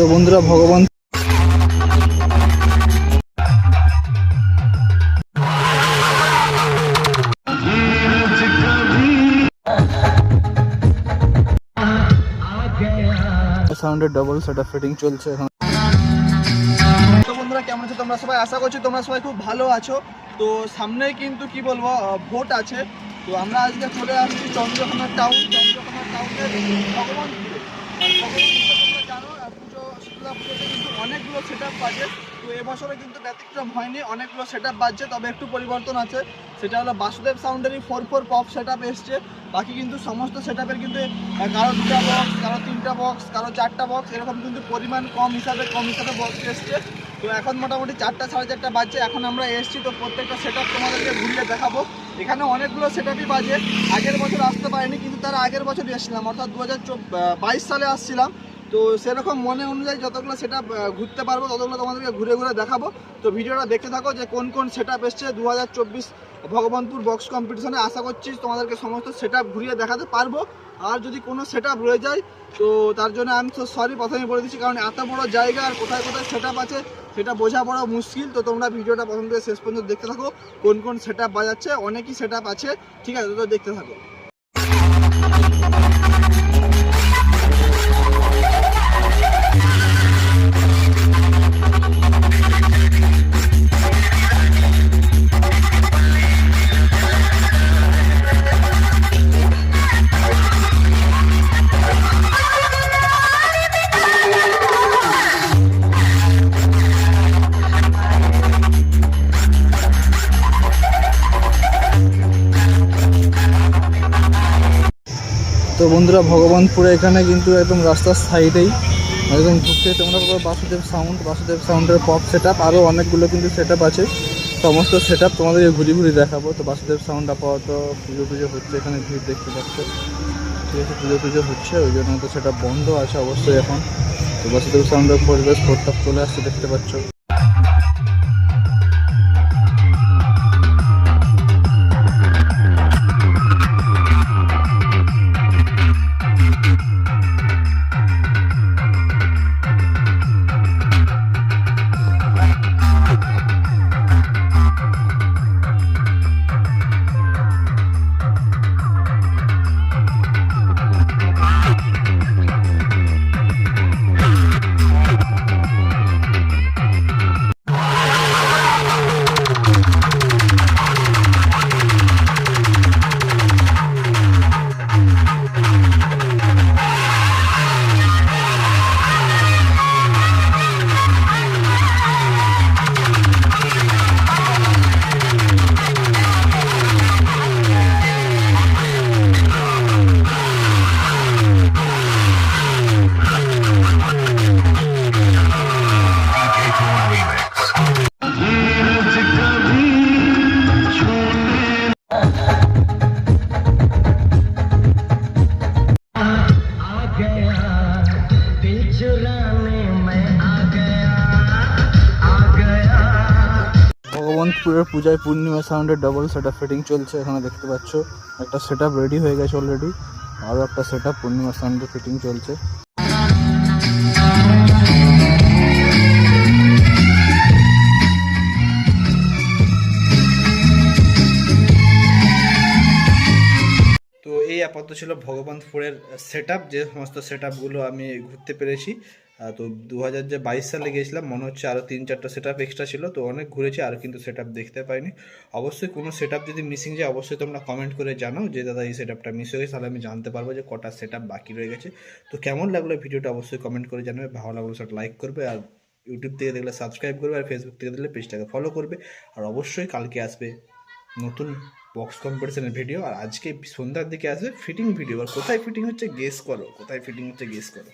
তো বন্ধুরা, ভগবান সাউন্ডের ডবল সেটা ফিটিং চলছে এখন। তো বন্ধুরা, কেমন আছো তোমরা সবাই? আশা করছি তোমরা সবাই খুব ভালো আছো। তো সামনেই কিন্তু কি বলব ভোট আছে। তো আমরা আজকে চলে আসছি চন্দ্রকোনা টাউন চন্দ্রকোনা টাউনের ভগবানপুরে। আর জানো কিন্তু অনেকগুলো সেট আপ বাজে। তো এবছরে কিন্তু ব্যতিক্রম হয়নি, অনেকগুলো সেট আপ বাজছে, তবে একটু পরিবর্তন আছে। সেটা হলো Basudeb সাউন্ডেরই four four pop set up এসছে। বাকি কিন্তু সমস্ত সেট কিন্তু কারও দুটা বক্স কারও তিনটা বক্স কারও চারটা বক্স এরকম কিন্তু পরিমাণ কম হিসাবে কম হিসাবে বক্স এসছে। তো এখন মোটামুটি চারটা সাড়ে চারটা বাজছে, এখন আমরা এসছি, তো প্রত্যেকটা সেট তোমাদেরকে ঘুরিয়ে দেখাবো। এখানে অনেকগুলো সেট বাজে, আগের বছর আসতে পারিনি, কিন্তু তার আগের বছর এসেছিলাম, অর্থাৎ দু হাজার বাইশ সালে আসছিলাম। তো সেরকম মনে অনুযায়ী যতগুলো সেট ঘুরতে পারব, ততগুলো তোমাদেরকে ঘুরে ঘুরে দেখাবো। তো ভিডিওটা দেখতে থাকো যে কোন কোন সেট আপ এসছে দু হাজার চব্বিশ ভগবানপুর বক্স কম্পিটিশনে আশা করছি তোমাদেরকে সমস্ত সেট ঘুরিয়ে দেখাতে পারব। আর যদি কোনো সেট রয়ে যায়, তো তার জন্য আমি তো সরি প্রথমে বলে দিচ্ছি, কারণ এত বড় জায়গা আর কোথায় কোথায় সেট আছে, সেটা বোঝা বড় মুশকিল। তো তোমরা ভিডিওটা প্রথম থেকে শেষ পর্যন্ত দেখতে থাকো, কোন কোন সেট বাজাচ্ছে, অনেকই সেট আছে। ঠিক আছে, তো দেখতে থাকো। তো বন্ধুরা, ভগবানপুরে এখানে কিন্তু একদম রাস্তার সাইডেই একদম ঢুকতে তোমরা পাবে বাসুদেব সাউন্ড বাসুদেব সাউন্ডের পপ সেট আপ আরও অনেকগুলো কিন্তু সেট আছে। সমস্ত সেট আপ তোমাদেরকে ঘুরি ঘুরি দেখাবো। তো বাসুদেব সাউন্ড আপাতত পুজো পুজো হচ্ছে, এখানে ভিড় দেখতে পাচ্ছ। ঠিক আছে, পুজো পুজো হচ্ছে, ওই জন্য তো সেটা বন্ধ আছে অবশ্যই এখন। তো বাসুদেব সাউন্ডের পরিবেশ প্রস্তাব চলে আসছে, দেখতে পাচ্ছ। ভগবানপুরের পূজায় পূর্ণিমা সাউন্ডের ডবল সেট ফিটিং চলছে, এখানে দেখতে পাচ্ছ। একটা সেট রেডি হয়ে গেছে অলরেডি আরও একটা সেট আপ পূর্ণিমা সাউন্ডের ফিটিং চলছে। তো এই আপাতত ছিল ভগবানপুরের সেট যে সমস্ত সেট আমি ঘুরতে পেরেছি। তো দু হাজার যে বাইশ সালে গিয়েছিলাম, মনে হচ্ছে আরও তিন চারটা সেট আপ এক্সট্রা ছিল, তো অনেক ঘুরেছি, আর কিন্তু সেট আপ দেখতে পাইনি। অবশ্যই কোনো সেট আপ যদি মিসিং যায়, অবশ্যই তোমরা কমেন্ট করে জানাও যে, দাদা, এই সেট আপটা মিস হয়ে গেছে, তাহলে আমি জানতে পারব যে, কটা সেট আপ বাকি রয়ে গেছে। তো কেমন লাগল ভিডিওটা অবশ্যই কমেন্ট করে জানাবে, ভালো লাগল সেটা লাইক করবে, আর ইউটিউব থেকে দেখলে সাবস্ক্রাইব করবে, আর ফেসবুক থেকে দেখলে পেজটাকে ফলো করবে। আর অবশ্যই কালকে আসবে নতুন বক্স কম্পিটিশনের ভিডিও আর আজকে সন্ধ্যার দিকে আসবে ফিটিং ভিডিও আর কোথায় ফিটিং হচ্ছে গেস করো, কোথায় ফিটিং হচ্ছে গেস করো।